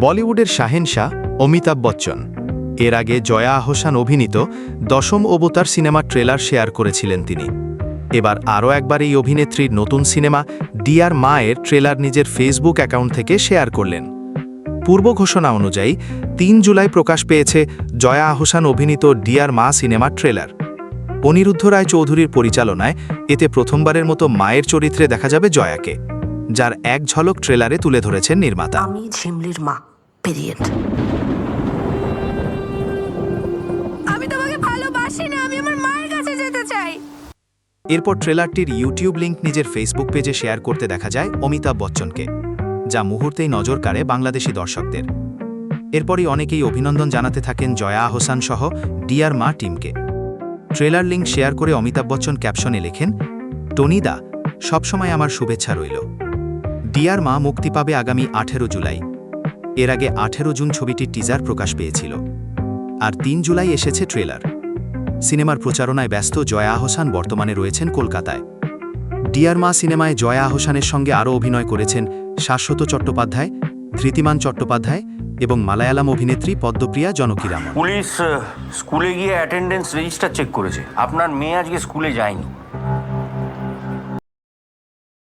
বলিউডের শাহেনশাহ, অমিতাভ বচ্চন। এর আগে জয়া আহসান অভিনীত দশম অবতার সিনেমার ট্রেলার শেয়ার করেছিলেন তিনি। এবার আরও একবার এই অভিনেত্রীর নতুন সিনেমা ডিয়ার মায়ের ট্রেলার নিজের ফেসবুক অ্যাকাউন্ট থেকে শেয়ার করলেন। পূর্ব ঘোষণা অনুযায়ী, তিন জুলাই প্রকাশ পেয়েছে জয়া আহসান অভিনীত ডিয়ার মা সিনেমার ট্রেলার। অনিরুদ্ধ রায় চৌধুরীর পরিচালনায় এতে প্রথমবারের মতো মায়ের চরিত্রে দেখা যাবে জয়াকে। যার এক ঝলক ট্রেলারে তুলে ধরেছেন নির্মাতা। আমি ঝিমলির মা পিরিয়ড আমি তোমাকে ভালোবাসি না আমি আমার মায়ের কাছে যেতে চাই। এরপর ট্রেলারটির ইউটিউব লিংক নিজের ফেসবুক পেজে শেয়ার করতে দেখা যায় অমিতাভ বচ্চনকে যা মুহূর্তেই নজর কাড়ে বাংলাদেশি দর্শকদের। এরপরই অনেকেই অভিনন্দন জানাতে থাকেন জয়া আহসান সহ ডিয়ার মা টিমকে। ট্রেলার লিংক শেয়ার করে অমিতাভ বচ্চন ক্যাপশনে লেখেন টনিদা সবসময় আমার শুভেচ্ছা রইল। ডিয়ার মা মুক্তি পাবে আগামী আঠেরো জুলাই। এর আগে আঠেরো জুন ছবিটির টিজার প্রকাশ পেয়েছিল। আর তিন জুলাই এসেছে ট্রেলার। সিনেমার প্রচারণায় ব্যস্ত জয়া আহসান বর্তমানে রয়েছেন কলকাতায়। ডিয়ার মা সিনেমায় জয়া আহসানের সঙ্গে আরও অভিনয় করেছেন শাশ্বত চট্টোপাধ্যায়, ধৃতিমান চট্টোপাধ্যায় এবং মালায়ালাম অভিনেত্রী পদ্মপ্রিয়া জনকীরামন। পুলিশ স্কুলে গিয়ে অ্যাটেন্ডেন্স রেজিস্টার চেক করেছে। আপনার মেয়ে আজকে স্কুলে যায়নি।